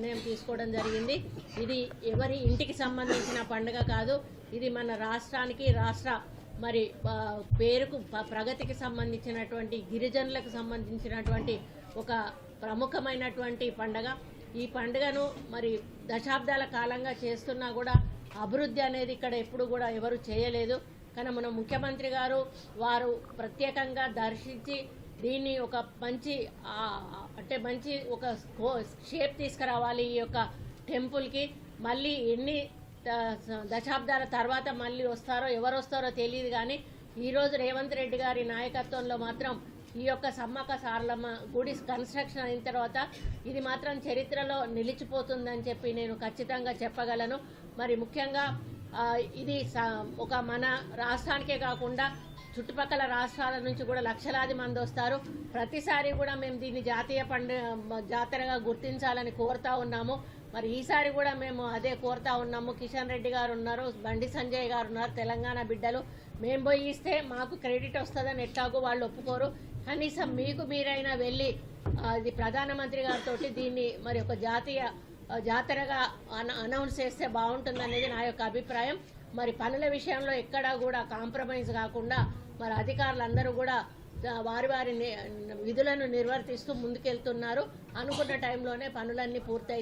నిర్ణయం తీసుకోవడం జరిగింది. ఇది ఎవరి ఇంటికి సంబంధించిన పండుగ కాదు ఇది మన రాష్ట్రానికి రాష్ట్ర మరి పేరుకు ప్రగతికి సంబంధించినటువంటి గిరిజనులకు సంబంధించినటువంటి ఒక ప్రముఖమైనటువంటి పండగ. ఈ పండుగను మరి దశాబ్దాల కాలంగా చేస్తున్నా కూడా అభివృద్ధి అనేది ఇక్కడ ఎప్పుడు కూడా ఎవరు చేయలేదు. కానీ మన ముఖ్యమంత్రి గారు వారు ప్రత్యేకంగా దర్శించి దీన్ని ఒక మంచి అంటే మంచి ఒక షేప్ తీసుకురావాలి ఈ యొక్క టెంపుల్కి మళ్ళీ ఎన్ని దశాబ్దాల తర్వాత మళ్ళీ వస్తారో ఎవరు వస్తారో తెలియదు కానీ ఈరోజు రేవంత్ రెడ్డి గారి నాయకత్వంలో మాత్రం ఈ యొక్క సమ్మక్క సారలమ్మ గుడి కన్స్ట్రక్షన్ అయిన తర్వాత ఇది మాత్రం చరిత్రలో నిలిచిపోతుందని చెప్పి నేను ఖచ్చితంగా చెప్పగలను. మరి ముఖ్యంగా ఇది స- ఒక మన రాష్ట్రానికే కాకుండా చుట్టుపక్కల రాష్ట్రాల నుంచి కూడా లక్షలాది మంది వస్తారు. ప్రతిసారి కూడా మేము దీన్ని జాతీయ పండుగ జాతరగా గుర్తించాలని కోరుతా ఉన్నాము. మరి ఈసారి కూడా మేము అదే కోరుతా ఉన్నాము. కిషన్ రెడ్డి గారు ఉన్నారు బండి సంజయ్ గారు ఉన్నారు తెలంగాణ బిడ్డలు. మేము పోయి ఇస్తే మాకు క్రెడిట్ వస్తుందని ఎట్లాగో వాళ్ళు ఒప్పుకోరు. కనీసం మీకు మీరైనా వెళ్ళి అది ఇది ప్రధానమంత్రి గారితో దీన్ని మరి ఒక జాతీయ జాతరగా అన- అనౌన్స్ చేస్తే బాగుంటుంది అనేది నా యొక్క అభిప్రాయం. మరి పనుల విషయంలో ఎక్కడా కూడా కాంప్రమైజ్ కాకుండా మరి అధికారులందరూ కూడా వారి వారి విధులను నిర్వర్తిస్తూ ముందుకెళ్తున్నారు. అనుకున్న టైంలోనే పనులన్నీ పూర్తయితే